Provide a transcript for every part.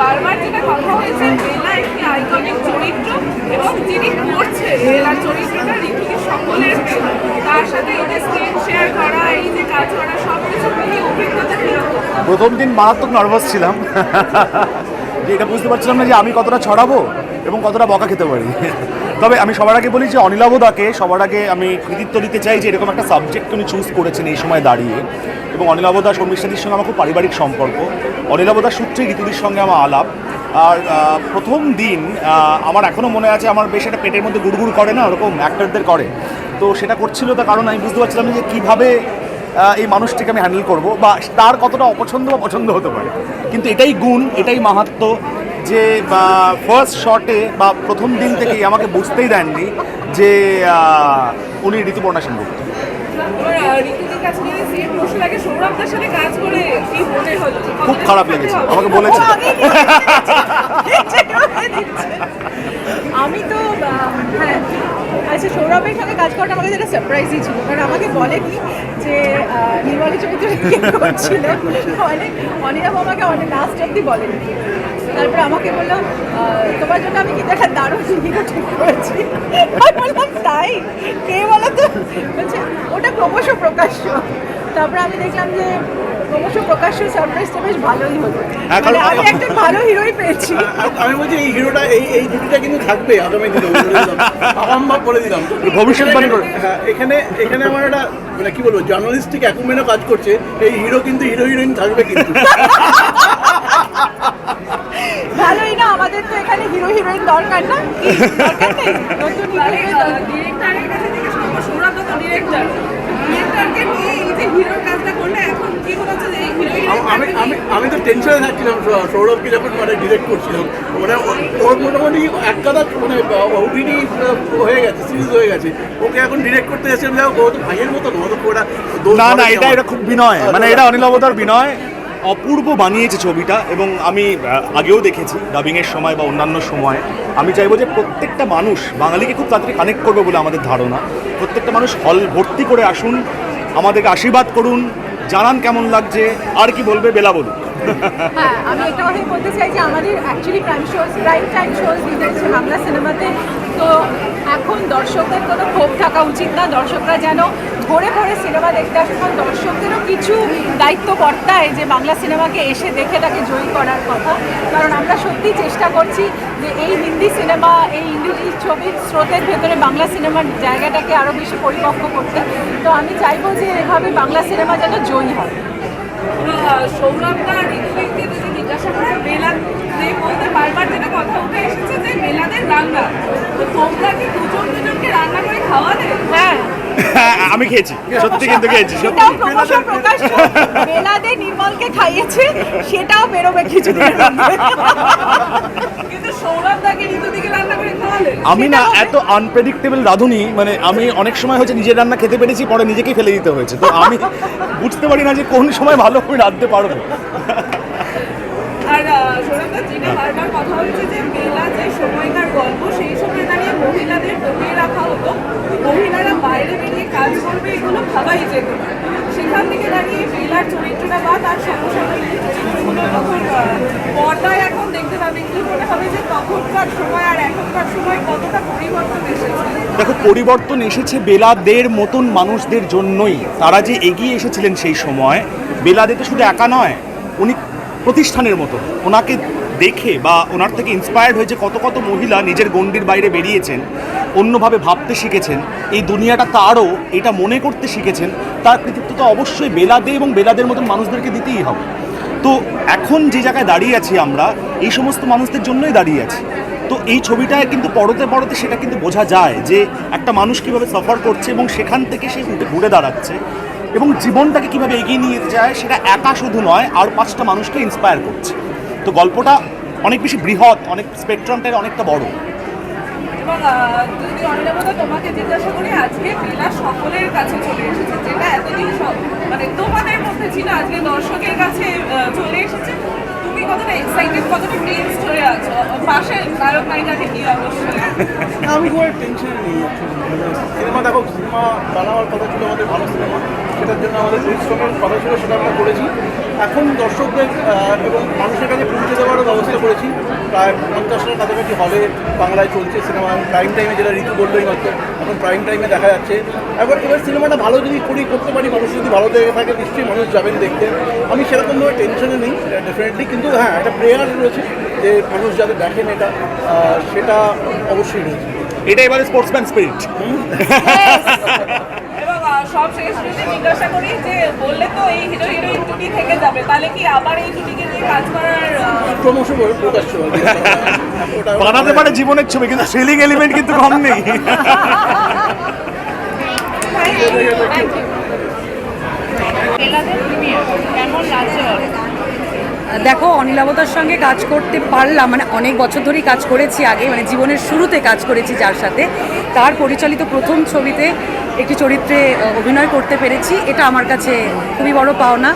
বারবার যেটা কথা হয়েছে বেলা একটি আইকনিক চরিত্র এবং যিনি করছে চরিত্রটা ঋতুকে সকলের তার সাথে স্ক্রিন শেয়ার করা, এই যে কাজ করা সব কিছু মিলিয়ে অভিজ্ঞতা প্রথম দিন মারাত্মক নার্ভাস ছিলাম। যে এটা বুঝতে পারছিলাম না যে আমি কতটা ছড়াবো এবং কতটা বকা খেতে পারি। তবে আমি সবার আগে বলি যে অনিলাবদাকে সবার আগে আমি কৃতিত্ব দিতে চাই যে এরকম একটা সাবজেক্ট উনি চুজ করেছেন এই সময় দাঁড়িয়ে। এবং অনিলাবদা শর্মিষ্ঠাদির সঙ্গে আমার খুব পারিবারিক সম্পর্ক। অনিলাবদার সূত্রে ঋতুদির সঙ্গে আমার আলাপ। আর প্রথম দিন আমার এখনও মনে আছে আমার বেশ একটা পেটের মধ্যে গুড়গুড় করে না, ওরকম অ্যাক্টরদের করে। তো সেটা করছিল তার কারণ আমি বুঝতে পারছিলাম যে কীভাবে এই মানুষটিকে আমি হ্যান্ডেল করব বা তার কতটা অপছন্দ বা পছন্দ হতে পারে। কিন্তু এটাই গুণ, এটাই মাহাত্ম যে ফার্স্ট শটে বা প্রথম দিন থেকেই আমাকে বুঝতেই দেননি যে উনি ঋতুপর্ণা সেনগুপ্ত। খুব খারাপ লেগেছে। আমাকে বলেছে। আমি তো হ্যাঁ। আচ্ছা সৌরভের সাথে কাজ করাটা আমাকে যেটা সারপ্রাইজই ছিল, কারণ আমাকে বলেনি যে নির্মলের চরিত্র কে করছিল। অনেক অনিরাম আমাকে অনেক লাস্ট অব্দি বলেনি। তারপরে আমাকে বলল তোমার জন্য আমি কিন্তু একটা দারুণ জিনিস ঠিক করেছি। বললাম, তাই? কে বলো তো? বলছে, ওটা ক্রমশ প্রকাশ্য। তারপরে আমি দেখলাম যে ক্রমশ প্রকাশ্য সারপ্রাইজটা বেশ ভালোই হলো। হ্যাঁ, মানে আমি একটা ভালো হিরোই পেয়েছি। আমি বলছি এই হিরোটা এই এই জুটিটা কিন্তু থাকবে আগামী দিনে বলে দিলাম। আরামবা বলে দিলাম। ভবিষ্যৎবাণী করে। হ্যাঁ, এখানে এখানে আমার একটা মানে কি বলব জার্নালিস্টিক অ্যাকুমেন্টও কাজ করছে। এই হিরো কিন্তু হিরো হিরোইন থাকবে কিন্তু। ভালোই না আমাদের তো এখানে হিরো হিরোইন দরকার না। দরকার নেই নতুন ডিরেক্টরের কাছে জিজ্ঞেস করব সৌরভ তো ডিরেক্টর আম- আমি আমি আমি তো টেনশনে থাকছিলাম সৌরভকে যখন মানে ডিরেক্ট করছিলাম। মানে ওর মোটামুটি এক কাদা মানে ওটিডি হয়ে গেছে সিরিজ হয়ে গেছে। ওকে এখন ডিরেক্ট করতে যাও ও তো ভাইয়ের মতো না ও তো পুরোটা না না এটা এটা খুব বিনয়। মানে এটা অনিল অবতার বিনয়। অপূর্ব বানিয়েছে ছবিটা এবং আমি আগেও দেখেছি ডাবিংয়ের সময় বা অন্যান্য সময়। আমি চাইব যে প্রত্যেকটা মানুষ বাঙালিকে খুব তাড়াতাড়ি কানেক্ট করবে বলে আমাদের ধারণা। প্রত্যেকটা মানুষ হল ভর্তি করে আসুন আমাদেরকে আশীর্বাদ করুন জানান কেমন লাগছে আর কি বলবে বেলা বলুন। হ্যাঁ আমি একটা কথাই বলতে চাই যে আমাদের actually prime shows prime time shows দিতে হচ্ছে বাংলা সিনেমাতে, তো এখন দর্শকদের কোনো ক্ষোভ থাকা উচিত না। দর্শকরা যেন ভরে ভরে সিনেমা দেখতে আসুন কারণ দর্শকদেরও কিছু দায়িত্ব বর্তায় যে বাংলা সিনেমাকে এসে দেখে তাকে জয়ী করার কথা। কারণ আমরা সত্যি চেষ্টা করছি যে এই হিন্দি সিনেমা, এই ইংরেজি ছবির স্রোতের ভেতরে বাংলা সিনেমার জায়গাটাকে আরও বেশি পরিপক্ক করতে। তো আমি চাইব যে এভাবে বাংলা সিনেমা যেন জয়ী হয়। সৌরভটা ঋতুদিকে যদি করে, মেলা যে বারবার যেটা কথা এসেছে যে মেলাদের রান্না। তো তোমরা কি দুজন দুজনকে রান্না করে খাওয়ালে? হ্যাঁ। আমি খেয়েছি সত্যি কিন্তু খেয়েছি সত্যি। সেটাও প্রকাশ। বেলাদে নির্মলকে খাইয়েছে সেটাও বেরোবে করে আমি না এত আনপ্রেডিক্টেবল রাঁধুনি মানে আমি অনেক সময় হচ্ছে নিজের রান্না খেতে পেরেছি পরে নিজেকেই ফেলে দিতে হয়েছে। তো আমি বুঝতে পারি না যে কোন সময় ভালো করে রাঁধতে পারব। আর সৌরভদা যেটা বারবার কথা হচ্ছে যে বেলা যে সময়কার গল্প সেই সময় মহিলাদের দমিয়ে রাখা হতো। মহিলারা বাইরে বেরিয়ে কাজ করবে এগুলো ভাবাই যেত সেখান থেকে দাঁড়িয়ে বেলার চরিত্রটা বা তার সমসাময়িক তখন পর্দায় এখন দেখতে পাবে কি মনে হবে যে তখনকার সময় আর এখনকার সময় কতটা পরিবর্তন এসেছে। দেখো, পরিবর্তন এসেছে বেলাদের মতন মানুষদের জন্যই। তারা যে এগিয়ে এসেছিলেন সেই সময়, বেলাদে তো শুধু একা নয়, উনি প্রতিষ্ঠানের মতো ওনাকে দেখে বা ওনার থেকে ইন্সপায়ার্ড হয়েছে কত কত মহিলা নিজের গণ্ডির বাইরে বেরিয়েছেন, অন্যভাবে ভাবতে শিখেছেন, এই দুনিয়াটা তারও, এটা মনে করতে শিখেছেন, তার কৃতিত্ব তো অবশ্যই বেলাদে এবং বেলাদের মতন মানুষদেরকে দিতেই হবে। তো এখন যে জায়গায় দাঁড়িয়ে আছি আমরা, এই সমস্ত মানুষদের জন্যই দাঁড়িয়ে আছি। তো এই ছবিটায় কিন্তু পড়তে পড়তে সেটা কিন্তু বোঝা যায় যে একটা মানুষ কীভাবে সফর করছে এবং সেখান থেকে সে উঠে ঘুরে দাঁড়াচ্ছে এবং জীবনটাকে কীভাবে এগিয়ে নিয়ে যায় সেটা একা শুধু নয়, আর পাঁচটা মানুষকে ইন্সপায়ার করছে। তো গল্পটা অনেক বেশি বৃহৎ, অনেক স্পেকট্রামটাই অনেকটা বড়। এবং যদি অনিলাবতা তোমাকে জিজ্ঞাসা করি, আজকে মেলা সকলের কাছে চলে এসেছে, যেটা এতদিন মানে তোমাদের মধ্যে ছিল, আজকে দর্শকের কাছে চলে এসেছে। আমি খুব টেনশন নেই সিনেমা দেখো সিনেমা বানাবার কথা ছিল আমাদের ভালো সিনেমা সেটার জন্য আমাদের পরিশ্রমের কথা ছিল, সেটা আমরা করেছি। এখন দর্শকদের এবং মানুষের কাছে পৌঁছে দেওয়ারও ব্যবস্থা করেছি। প্রায় পঞ্চাশটার কাছাকাছি হলে বাংলায় চলছে সিনেমা প্রাইম টাইমে যেটা ঋতু বললোই মাত্র এখন প্রাইম টাইমে দেখা যাচ্ছে। এবার এবার সিনেমাটা ভালো যদি করি, করতে পারি, মানুষ যদি ভালো দেখে থাকে, নিশ্চয়ই মানুষ যাবেন দেখতে। আমি সেরকমভাবে টেনশনে নেই ডেফিনেটলি কিন্তু হ্যাঁ একটা প্রেয়ার রয়েছে যে মানুষ যাতে দেখেন এটা সেটা অবশ্যই রয়েছে। এটা এবারে স্পোর্টসম্যান স্পিরিট এবং সব শেষ যদি জিজ্ঞাসা করি যে বললে তো এই হিরো হিরোইন জুটি থেকে যাবে তাহলে কি আবার এই জুটিকে নিয়ে কাজ করার ক্রমশ প্রকাশ্য আর কি। ওটা- বানাতে পারে জীবনের ছবি কিন্তু থ্রিলিং এলিমেন্ট কিন্তু কম নেই। কেমন লাগছে? দেখো, অনিলাবতার সঙ্গে কাজ করতে পারলাম মানে অনেক বছর ধরেই কাজ করেছি আগে মানে জীবনের শুরুতে কাজ করেছি যার সাথে। তার পরিচালিত প্রথম ছবিতে একটি চরিত্রে অভিনয় করতে পেরেছি, এটা আমার কাছে খুবই বড় পাওনা।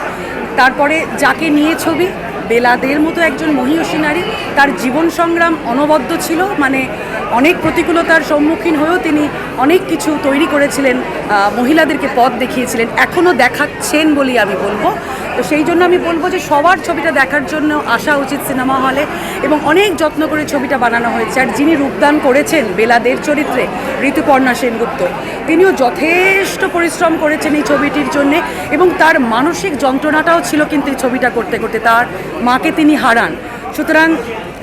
তারপরে যাকে নিয়ে ছবি বেলাদের মতো একজন মহিষী নারী, তার জীবন সংগ্রাম অনবদ্য ছিল মানে অনেক প্রতিকূলতার সম্মুখীন হয়েও তিনি অনেক কিছু তৈরি করেছিলেন মহিলাদেরকে পথ দেখিয়েছিলেন এখনও দেখাচ্ছেন বলেই আমি বলব। তো সেই জন্য আমি বলব যে সবার ছবিটা দেখার জন্য আসা উচিত সিনেমা হলে এবং অনেক যত্ন করে ছবিটা বানানো হয়েছে। আর যিনি রূপদান করেছেন বেলাদের চরিত্রে, ঋতুপর্ণা সেনগুপ্ত, তিনিও যথেষ্ট পরিশ্রম করেছেন এই ছবিটির জন্যে এবং তার মানসিক যন্ত্রণাটাও ছিল কিন্তু এই ছবিটা করতে করতে। তার মাকে তিনি হারান। সুতরাং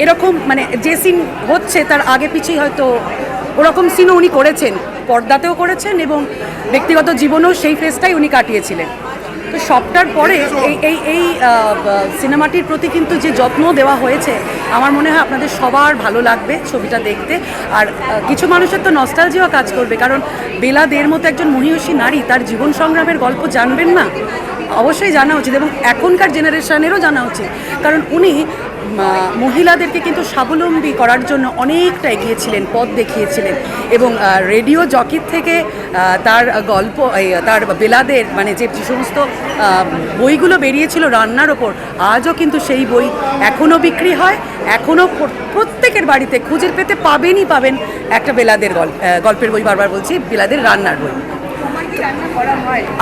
এরকম মানে যে সিন হচ্ছে তার আগে পিছিয়ে হয়তো ওরকম সিনও উনি করেছেন। পর্দাতেও করেছেন এবং ব্যক্তিগত জীবনেও সেই ফেসটাই উনি কাটিয়েছিলেন। তো সবটার পরে এই এই এই সিনেমাটির প্রতি কিন্তু যে যত্ন দেওয়া হয়েছে, আমার মনে হয় আপনাদের সবার ভালো লাগবে ছবিটা দেখতে। আর কিছু মানুষের তো নস্টালজিও কাজ করবে, কারণ বেলা দের মতো একজন মহিষী নারী তার জীবন সংগ্রামের গল্প জানবেন না? অবশ্যই জানা উচিত এবং এখনকার জেনারেশনেরও জানা উচিত। কারণ উনি মহিলাদেরকে কিন্তু স্বাবলম্বী করার জন্য অনেকটা এগিয়েছিলেন, পথ দেখিয়েছিলেন এবং রেডিও জকির থেকে তার গল্প তার বেলাদের মানে যে সমস্ত বইগুলো বেরিয়েছিল রান্নার ওপর, আজও কিন্তু সেই বই এখনও বিক্রি হয়, এখনও প্রত্যেকের বাড়িতে খুঁজে পেতে পাবেনই পাবেন একটা বেলাদের গল্প গল্পের বই বারবার বলছি, বেলাদের রান্নার বই।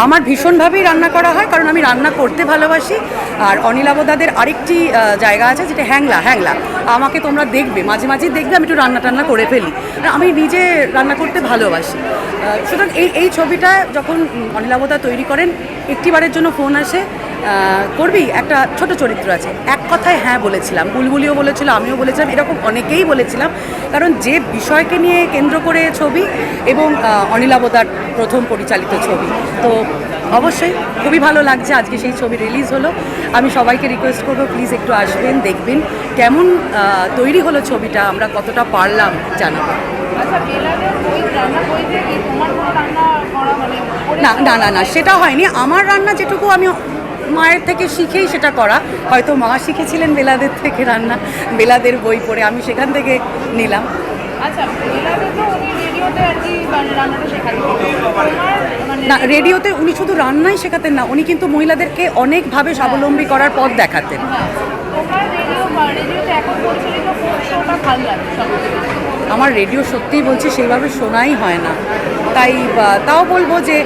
আমার ভীষণভাবেই রান্না করা হয়, কারণ আমি রান্না করতে ভালোবাসি। আর অনিলাবদাদের আরেকটি জায়গা আছে যেটা হ্যাংলা হ্যাংলা। আমাকে তোমরা দেখবে, মাঝে মাঝেই দেখবে, আমি একটু রান্না টান্না করে ফেলি। আমি নিজে রান্না করতে ভালোবাসি। সুতরাং এই এই ছবিটা যখন অনিলাবদা তৈরি করেন, একটিবারের জন্য ফোন আসে। করবি একটা ছোট চরিত্র আছে। এক কথায় হ্যাঁ বলেছিলাম। বুলবুলিও বলেছিল আমিও বলেছিলাম এরকম অনেকেই বলেছিলাম। কারণ যে বিষয়কে নিয়ে কেন্দ্র করে ছবি এবং অনিলাবদার প্রথম পরিচালিত ছবি। তো অবশ্যই খুবই ভালো লাগছে আজকে সেই ছবি রিলিজ হলো। আমি সবাইকে রিকোয়েস্ট করব প্লিজ একটু আসবেন দেখবেন কেমন তৈরি হলো ছবিটা আমরা কতটা পারলাম জানাব। আচ্ছা মানে না না না না সেটা হয়নি। আমার রান্না যেটুকু আমি মায়ের থেকে শিখেই সেটা করা। হয়তো মা শিখেছিলেন বেলাদের থেকে রান্না বেলাদের বই পড়ে আমি সেখান থেকে নিলাম। আচ্ছা না রেডিওতে উনি শুধু রান্নাই শেখাতেন না উনি কিন্তু মহিলাদেরকে অনেকভাবে স্বাবলম্বী করার পথ দেখাতেন। হ্যাঁ, রেডিও রেডিওতে এখন পরিচালিত শোটা ভালো লাগে সবথেকে আমার রেডিও সত্যিই বলছি সেইভাবে শোনাই হয় না। তাই তাও বলব যে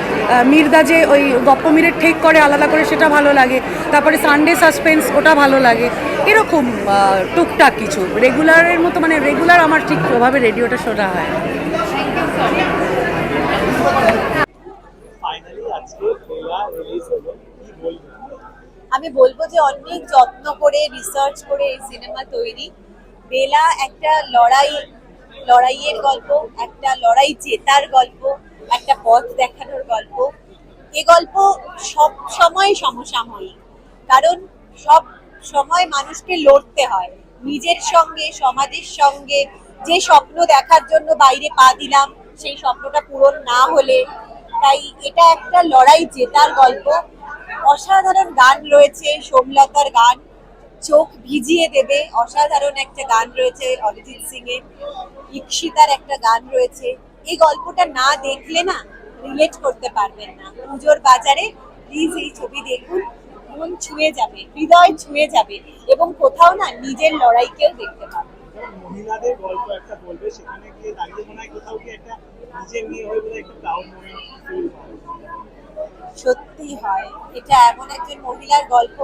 মির্দা যে ওই গপ্প মিরের ঠেক করে আলাদা করে সেটা ভালো লাগে তারপরে সানডে সাসপেন্স ওটা ভালো লাগে এরকম টুকটাক কিছু। রেগুলারের মতো মানে রেগুলার আমার ঠিক ওভাবে রেডিওটা শোনা হয় না। আমি বলব যে অনেক যত্ন করে রিসার্চ করে এই সিনেমা তৈরি। বেলা একটা লড়াই লড়াইয়ের গল্প, একটা লড়াই জেতার গল্প, একটা পথ দেখানোর গল্প। এ গল্প সব সময় সমসাময়িক, কারণ সব সময় মানুষকে লড়তে হয়। নিজের সঙ্গে, সমাজের সঙ্গে, যে স্বপ্ন দেখার জন্য বাইরে পা দিলাম, সেই স্বপ্নটা পূরণ না হলে। তাই এটা একটা লড়াই জেতার গল্প। অসাধারণ গান রয়েছে, সোমলতার গান। চোখ ভিজিয়ে দেবে। অসাধারণ একটা গান রয়েছে অরিজিৎ সিং এর ইক্ষিতার একটা গান রয়েছে। এই গল্পটা না দেখলে না রিলেট করতে পারবেন না। পুজোর বাজারে প্লিজ এই ছবি দেখুন। মন ছুঁয়ে যাবে হৃদয় ছুঁয়ে যাবে এবং কোথাও না নিজের লড়াইকেও দেখতে পাবে। মহিলাদের গল্প একটা বলবে সেখানে গিয়ে দাঁড়িয়ে মনে হয় কোথাও কি একটা নিজের মেয়ে হয়ে বলে একটু প্রাউড মোমেন্ট সত্যি হয় এটা এমন একজন মহিলার গল্প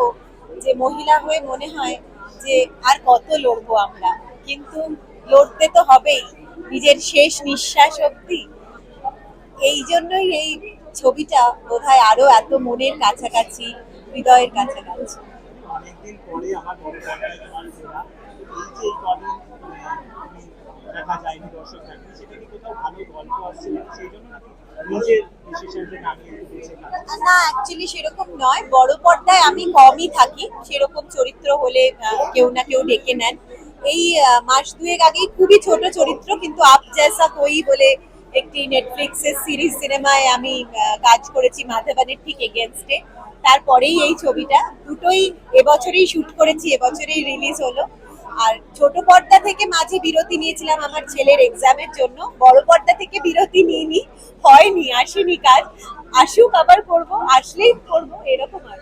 যে মহিলা হয়ে মনে হয় যে আর কত লড়বো আমরা? কিন্তু লড়তে তো হবেই নিজের শেষ নিঃশ্বাস অবধি। এই জন্যই এই ছবিটা বোধহয় আরও এত মনের কাছাকাছি হৃদয়ের কাছাকাছি। অনেকদিন পরে আমার মানে, দেখা যায়নি দর্শক সেটা কি কোথাও ভালো গল্প আসছে সেই জন্য না অ্যাকচুয়ালি সেরকম নয়। বড় পর্দায় আমি কমই থাকি। সেরকম চরিত্র হলে কেউ না কেউ ডেকে নেন। এই মাস দুয়েক আগেই খুবই ছোট চরিত্র, কিন্তু আপ জেসা কই বলে একটি নেটফ্লিক্সের সিরিজ সিনেমায় আমি কাজ করেছি মাধবানের ঠিক এগেনস্টে তারপরেই এই ছবিটা। দুটোই এবছরেই শুট করেছি, এবছরেই রিলিজ হলো। আর ছোট পর্দা থেকে মাঝে বিরতি নিয়েছিলাম আমার ছেলের এক্সামের জন্য। বড় পর্দা থেকে বিরতি নিইনি হয়নি আসেনি কাজ আসুক আবার করব আসলেই করব এরকম আর?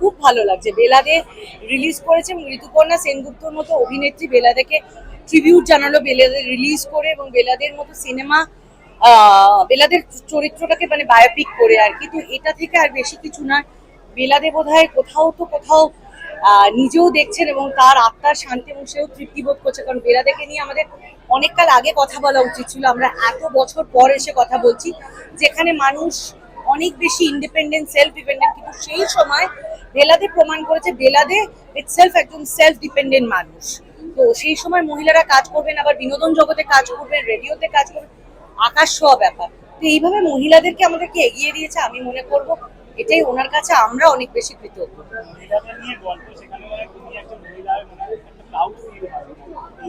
খুব ভালো লাগছে। বেলাদে রিলিজ করেছে এবং ঋতুপর্ণা সেনগুপ্তর মতো অভিনেত্রী বেলাদেকে ট্রিবিউট জানালো বেলাদে রিলিজ করে এবং বেলাদের মতো সিনেমা বেলাদের চরিত্রটাকে মানে বায়োপিক করে আর কি। তো এটা থেকে আর বেশি কিছু না। বেলাদে বোধ কোথাও তো কোথাও নিজেও দেখছেন এবং তার আত্মার শান্তি এবং সেও তৃপ্তি বোধ করছে। কারণ বেলাদেকে নিয়ে আমাদের অনেককাল আগে কথা বলা উচিত ছিল। আমরা এত বছর পর এসে কথা বলছি, যেখানে মানুষ অনেক বেশি ইন্ডিপেন্ডেন্ট সেলফ ডিপেন্ডেন্ট কিন্তু সেই সময় বেলাদে প্রমাণ করেছে বেলাদে ইটসেলফ একজন সেলফ ডিপেন্ডেন্ট মানুষ। তো সেই সময় মহিলারা কাজ করবেন, আবার বিনোদন জগতে কাজ করবেন রেডিওতে কাজ করবেন। আকাশ ছোঁয়া ব্যাপার। তো এইভাবে মহিলাদেরকে আমাদেরকে এগিয়ে দিয়েছে আমি মনে করব এটাই ওনার কাছে আমরা অনেক বেশি কৃতজ্ঞ। মনে মনে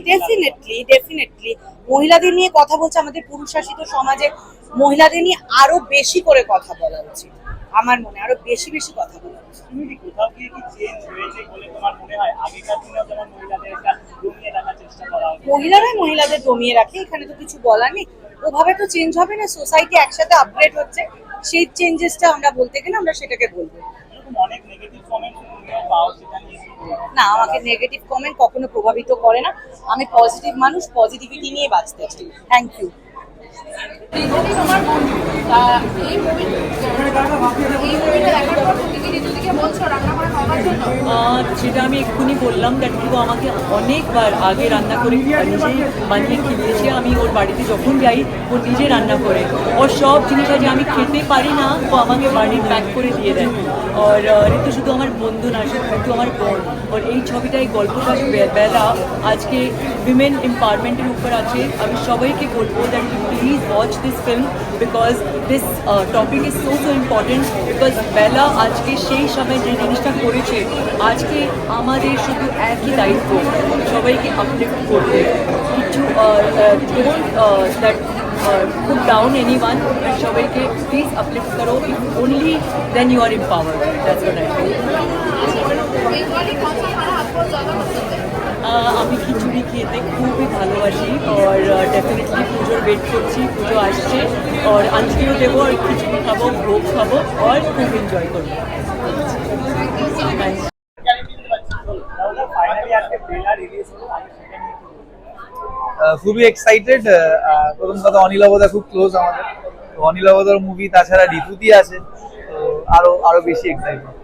ডেফিনেটলি ডেফিনেটলি মহিলাদের নিয়ে কথা বলছে আমাদের পুরুষ শাসিত সমাজে মহিলাদের নিয়ে আরও বেশি করে কথা বলা উচিত আমার মনে আরও বেশি বেশি কথা বলা উচিত। তুমি কোথাও গিয়ে কি চেঞ্জ হয়েছে বলে তোমার মনে হয়? আগেকার দিনেও যেমন মহিলাদের একটা দমিয়ে রাখার চেষ্টা করা মহিলারাই মহিলাদের দমিয়ে রাখে এখানে তো কিছু বলার নেই। ওভাবে তো চেঞ্জ হবে না সোসাইটি একসাথে আপগ্রেড হচ্ছে সেই চেঞ্জেসটা আমরা বলতে গেলে আমরা সেটাকে বলব? না আমাকে নেগেটিভ কমেন্ট কখনো প্রভাবিত করে না। আমি পজিটিভ মানুষ পজিটিভিটি নিয়ে বাঁচতে চাই। থ্যাংক ইউ যেটা আমি এক্ষুনি বললাম দ্যাট ও আমাকে অনেকবার আগে রান্না করে নিজেই বানিয়ে খেলিয়েছে আমি ওর বাড়িতে যখন যাই, ও নিজে রান্না করে। ওর সব জিনিস আছে আমি খেতে পারি না, ও আমাকে বাড়ির প্যাক করে দিয়ে দেয়। আর ঋতু শুধু আমার বন্ধু না ঋতু আমার বোন ওর এই ছবিটা এই গল্পটা বে- বেলা আজকে উইমেন এম্পাওয়ারমেন্টের উপর আছে। আমি সবাইকে বলব that please watch this film because this topic is so so important because Bela আজকে সেই সময় যে জিনিসটা করেছে, আজকে আমাদের শুধু একই দায়িত্ব। সবাইকে আপলিফ্ট করতে। কিছু don't that put down any one সবাইকে প্লিজ আপলিফ্ট করো। If only then you are empower that's what I Bengali কথা আমি খিচুড়ি খেতে খুবই ভালোবাসি আর ডেফিনেটলি পুজোর ওয়েট করছি পুজো আসছে আর আজকেও দেবো আর খিচুড়ি খাব ভোগ খাব আর খুব এনজয় করব। খুবই এক্সাইটেড প্রথম কথা অনিল অবদা খুব ক্লোজ আমাদের। অনিল অবদার মুভি তাছাড়া ঋতুতি আছে তো আরও আরও বেশি এক্সাইটেড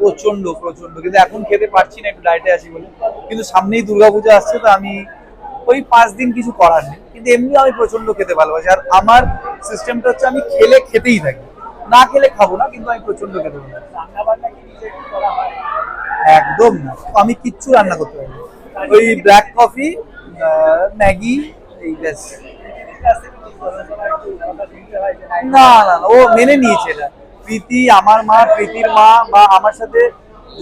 প্রচণ্ড প্রচণ্ড কিন্তু এখন খেতে পারছি না একটু ডায়েটে আছি বলে। কিন্তু সামনেই দুর্গাপূজা আসছে তো আমি ওই পাঁচ দিন কিছু করার নেই। কিন্তু এমনি আমি প্রচণ্ড খেতে ভালোবাসি। আর আমার সিস্টেমটা হচ্ছে আমি খেলে খেতেই থাকি। না খেলে খাব না কিন্তু আমি প্রচণ্ড খেতে ভালোবাসি। হয়? একদম না। আমি কিচ্ছু রান্না করতে পারি ওই ব্ল্যাক কফি ম্যাগি এই ব্যাস। না, না ও মেনে নিয়েছে এটা। প্রীতি আমার মা প্রীতির মা বা আমার সাথে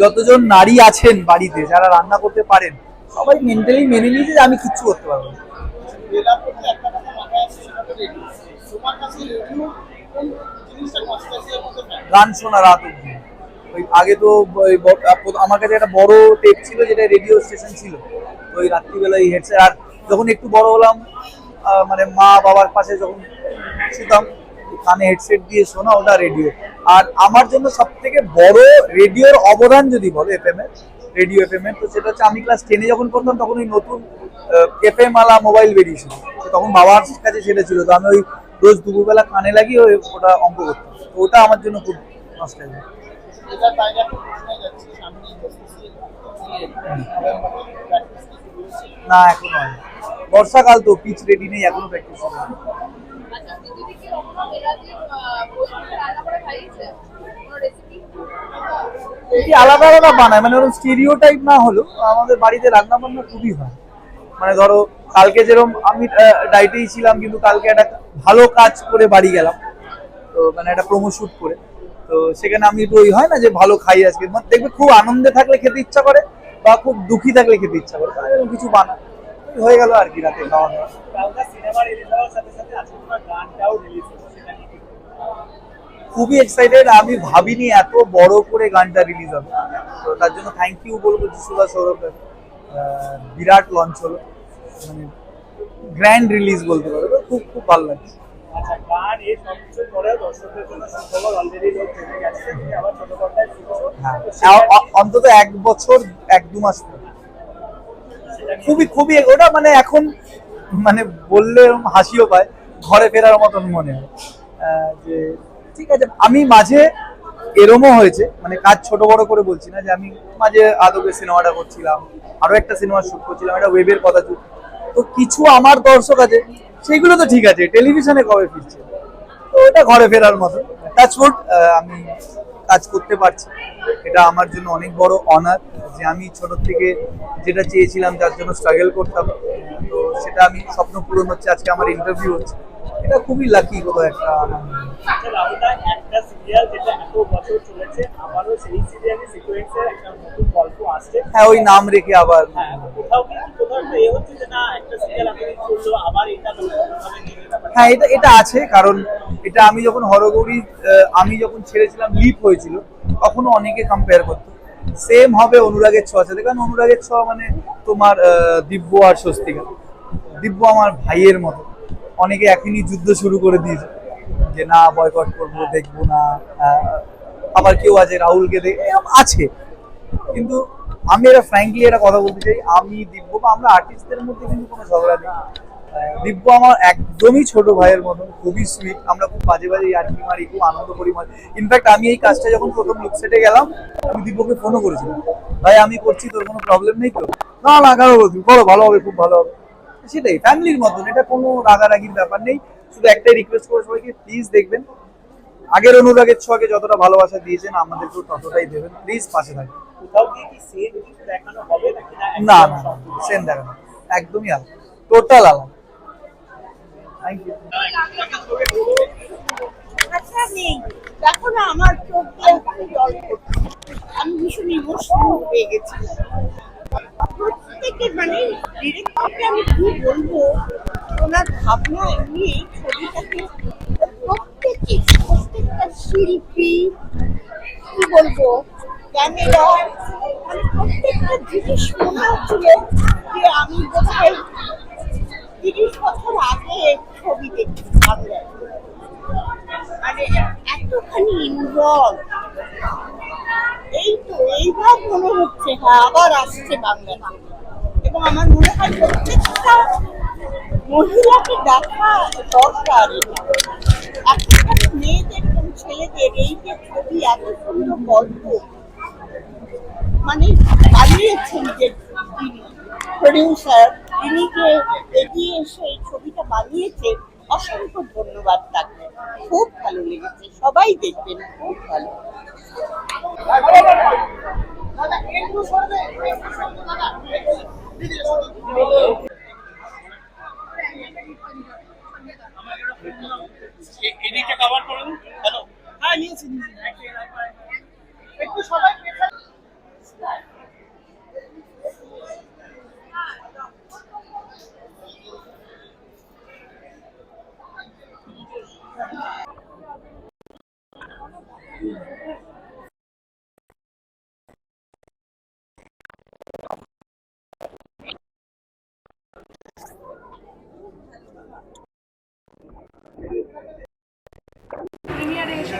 যতজন নারী আছেন বাড়িতে যারা রান্না করতে পারেন সবাই মেন্টালি মেনে নিয়েছে যে আমি কিচ্ছু করতে পারব না। গান শোনা রাত অব্দি ওই আগে তো আমার কাছে একটা বড় টেপ ছিল যেটা রেডিও স্টেশন ছিল। ওই রাত্রিবেলা এই হেডসেট আর যখন একটু বড় হলাম মানে মা বাবার পাশে যখন শুতাম কানে হেডসেট দিয়ে শোনা ওটা রেডিও আর আমার জন্য সব থেকে বড় রেডিওর অবদান যদি বলো এফ এম এর রেডিও এফ এম এর তো সেটা হচ্ছে আমি ক্লাস টেনে যখন পড়তাম তখন ওই নতুন এফ এম আলা মোবাইল বেরিয়েছিল। তখন বাবার কাছে সেটা ছিল তো আমি ওই রোজ দুপুরবেলা কানে লাগিয়ে ওই ওটা অঙ্ক করতাম। তো ওটা আমার জন্য খুব নষ্ট না এখনও বর্ষাকাল তো পিচ রেডি নেই এখনও প্র্যাকটিস এই আলাদা আলাদা বানায় মানে ওরকম স্টিরিও টাইপ না হলেও আমাদের বাড়িতে রান্না বান্না খুবই হয়। মানে ধরো কালকে যেরকম আমি ডাইটেই ছিলাম কিন্তু কালকে একটা ভালো কাজ করে বাড়ি গেলাম। তো মানে একটা প্রোমো শুট করে। তো সেখানে আমি একটু ওই হয় না যে ভালো খাই আজকে। মানে দেখবে খুব আনন্দে থাকলে খেতে ইচ্ছা করে বা খুব দুঃখী থাকলে খেতে ইচ্ছা করে এরকম কিছু বানা হয়ে গেল আর কি রাতে খাওয়া দাওয়া সাথে সাথে খুবই এক্সাইটেড আমি ভাবিনি এত বড় করে গানটা রিলিজ হবে। তো তার জন্য থ্যাংক ইউ বলব যিশুদা সৌরভের বিরাট লঞ্চ হলো। মানে গ্র্যান্ড রিলিজ বলতে পারো খুব খুব ভালো লাগছে। আচ্ছা গান এই সব কিছুর পরেও দর্শকদের জন্য সুখবর অলরেডি লোক জেনে গেছে আবার ছোট পর্দায় ফিরছো হ্যাঁ অন্তত এক বছর এক দু মাস পরে। খুবই খুবই ওটা মানে এখন মানে বললে হাসিও পায়। ঘরে ফেরার মতন মনে হয়। যে ঠিক আছে, আমি মাঝে এরমও হয়েছে মানে কাজ ছোট বড় করে বলছি না যে আমি মাঝে আদবে সিনেমাটা করছিলাম আরও একটা সিনেমা শুট করছিলাম, একটা ওয়েবের কথা তো কিছু আমার দর্শক আছে, সেগুলো তো ঠিক আছে, টেলিভিশনে কবে ফিরছে? তো এটা ঘরে ফেরার মতো ফুট আমি কাজ করতে পারছি। এটা আমার জন্য অনেক বড় অনার যে আমি ছোট থেকে যেটা চেয়েছিলাম যার জন্য স্ট্রাগল করতাম। তো সেটা আমি স্বপ্ন পূরণ হচ্ছে, আজকে আমার ইন্টারভিউ হচ্ছে। এটা খুবই লাকি কোনো একটা হ্যাঁ ওই নাম রেখে আবার হ্যাঁ এটা এটা আছে কারণ এটা আমি যখন হরগৌরী আমি যখন ছেড়েছিলাম লিপ হয়েছিল, তখনও অনেকে কম্পেয়ার করতো। সেম হবে অনুরাগের ছোঁয়া সাথে কারণ অনুরাগের ছোঁয়া মানে তোমার দিব্য আর স্বস্তিকা। দিব্য আমার ভাইয়ের মতো। অনেকে এখনই যুদ্ধ শুরু করে দিয়েছে। যে না বয়কট করব, দেখব না আবার কেউ আছে, রাহুলকে দেখ আছে। কিন্তু আমি এটা ফ্র্যাঙ্কলি এটা কথা বলতে চাই। আমি দিব্য বা আমরা আর্টিস্টদের মধ্যে কিন্তু কোনো ঝগড়া নেই। দিব্য আমার একদমই ছোট ভাইয়ের মতন খুবই সুইট আমরা খুব বাজে বাজে ইয়ার্কি মারি খুব আনন্দ করি মারি ইনফ্যাক্ট আমি এই কাজটা যখন প্রথম লুক সেটে গেলাম আমি দিব্যকে ফোনও করেছিলাম ভাই আমি করছি তোর কোনো প্রবলেম নেই তো? না না কেন বলছি করো ভালো হবে খুব ভালো হবে। সেটাই ফ্যামিলির মতন এটা কোনো রাগারাগির ব্যাপার নেই। শুধু একটাই রিকোয়েস্ট করে সবাইকে প্লিজ দেখবেন। আগের অনুরাগের ছোঁয়াকে যতটা ভালোবাসা দিয়েছেন আমাদেরকেও ততটাই দেবেন। প্লিজ পাশে থাকবেন না? না একদম না সব? সেম দেখানো একদমই আলাদা। টোটাল আলাদা। আচ্ছা নেই দেখো না, আমার চোখ জল আমি ভীষণ ইমোশনাল হয়ে গেছি। প্রত্যেকের মানে ডিরেক্টরকে বলব, ওনার ভাবনা এমনি ছবিটাকে প্রত্যেকে, প্রত্যেকটা শিল্পী, কি বলব, ক্যামেরা মানে প্রত্যেকটা জিনিস মনে হচ্ছিল যে আমি বোধহয় তিরিশ বছর আগে ছবি দেখি বাংলায় মানে এতখানি ইনভলভ এই তো, এইবার মনে হচ্ছে হ্যাঁ আবার আসছে বাংলাতে এবং আমার মনে হয় প্রত্যেকটা মহিলাকে দেখা দরকার। এখনকার মেয়েদের এবং ছেলেদের, এই যে ছবি, এত সুন্দর গল্প। মানে বানিয়েছেন যে যিনি প্রডিউসার তিনি যে এগিয়ে এসে এই ছবিটা বানিয়েছে, অসংখ্য ধন্যবাদ তাকে। খুব ভালো লেগেছে। সবাই দেখবেন, খুব ভালো। এদিকটা কভার করে দিন হ্যালো হ্যাঁ নিয়েছি নিয়েছি একটু সবাই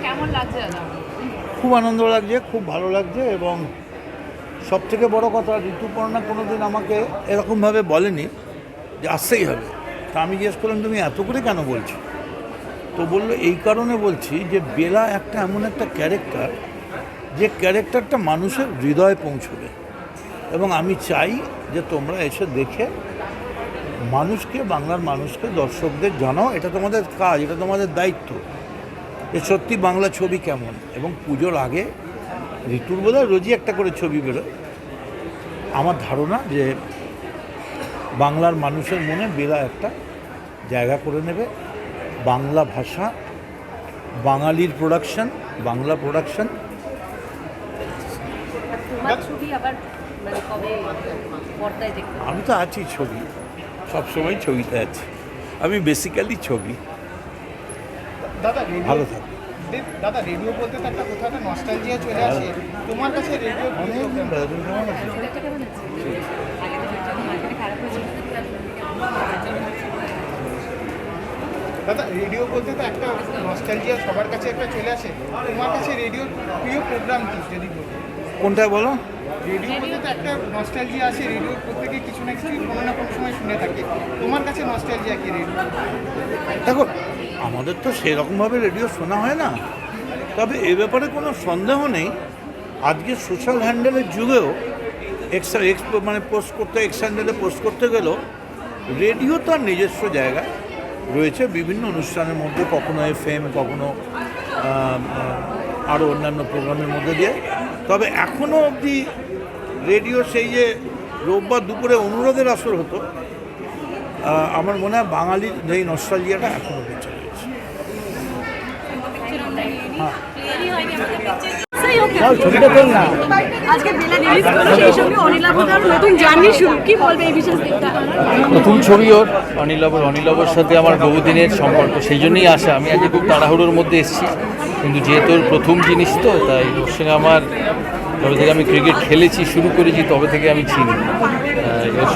কেমন খুব আনন্দ লাগছে, খুব ভালো লাগছে এবং সব থেকে বড় কথা, ঋতুপর্ণা কোনো দিন আমাকে এরকমভাবে বলেনি যে আসতেই হবে। তা আমি জিজ্ঞেস করলাম, তুমি এত করে কেন বলছো? তো বলল, এই কারণে বলছি যে বেলা একটা এমন একটা ক্যারেক্টার, যে ক্যারেক্টারটা মানুষের হৃদয়ে পৌঁছবে। এবং আমি চাই যে তোমরা এসে দেখে মানুষকে, বাংলার মানুষকে, দর্শকদের জানাও, এটা তোমাদের কাজ, এটা তোমাদের দায়িত্ব। যে সত্যি বাংলা ছবি কেমন? এবং পুজোর আগে ঋতুর বোধহয় রোজই একটা করে ছবি বেরোয়। আমার ধারণা যে বাংলার মানুষের মনে বেলা একটা জায়গা করে নেবে। বাংলা ভাষা বাঙালির প্রোডাকশন বাংলা প্রোডাকশন মানে দেখতে আমি তো আছি ছবি সবসময় ছবিতে আছি। আমি বেসিক্যালি ছবি। ভালো থাকবে দাদা রেডিও বলতে তো একটা কোথাও একটা নস্টালজিয়া চলে আসে। তোমার কাছে রেডিও দাদা রেডিও বলতে তো একটা নস্টালজিয়া সবার কাছে একটা চলে আসে। তোমার কাছে রেডিওর প্রিয় প্রোগ্রাম কি যদি বলো? কোনটা বলো? রেডিও বলতে তো একটা নস্টালজিয়া আছে রেডিও প্রত্যেকে কিছু না কিছু কোনো না কোনো সময় শুনে থাকে। তোমার কাছে নস্টালজিয়া কি রেডিও দেখো আমাদের তো সেরকমভাবে রেডিও শোনা হয় না। তবে এ ব্যাপারে কোনো সন্দেহ নেই। আজকে সোশ্যাল হ্যান্ডেলের যুগেও এক্সট্রা এক্স মানে পোস্ট করতে এক্স হ্যান্ডেলে পোস্ট করতে গেলেও রেডিও তার নিজস্ব জায়গায় রয়েছে বিভিন্ন অনুষ্ঠানের মধ্যে, কখনো এফ এম কখনো আরও অন্যান্য প্রোগ্রামের মধ্যে দিয়ে। তবে এখনও অবধি রেডিও সেই যে রোববার দুপুরে অনুরোধের আসর হতো আমার মনে হয় বাঙালির এই নস্টালজিয়াটা এখনও রয়েছে ছবিটা তোল না? আজকে বেলা রিলিজ করছে সেই সঙ্গে অনিলাভদার নতুন জার্নি শুরু। কি বলবে এই বিশেষ দিকটা নতুন ছবি ওর সাথে আমার বহুদিনের সম্পর্ক সেই জন্যই আসা আমি আজকে খুব তাড়াহুড়োর মধ্যে এসেছি কিন্তু যেহেতু ওর প্রথম জিনিস তো তাই ওর সঙ্গে আমার তবে থেকে আমি ক্রিকেট খেলেছি শুরু করেছি তবে থেকে আমি চিনি।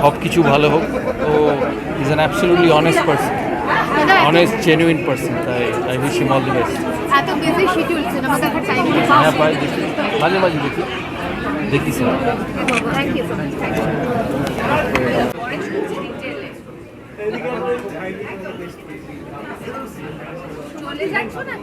সব কিছু ভালো হোক। ও is an absolutely honest person honest genuine person তাই I wish him all the best এত বিজি শিডিউল সিনেমা দেখার টাইম হ্যাঁ পাই দেখি। মাঝে মাঝে দেখি। দেখি সিনেমা থ্যাংক ইউ সো মাচ চলে যাচ্ছ না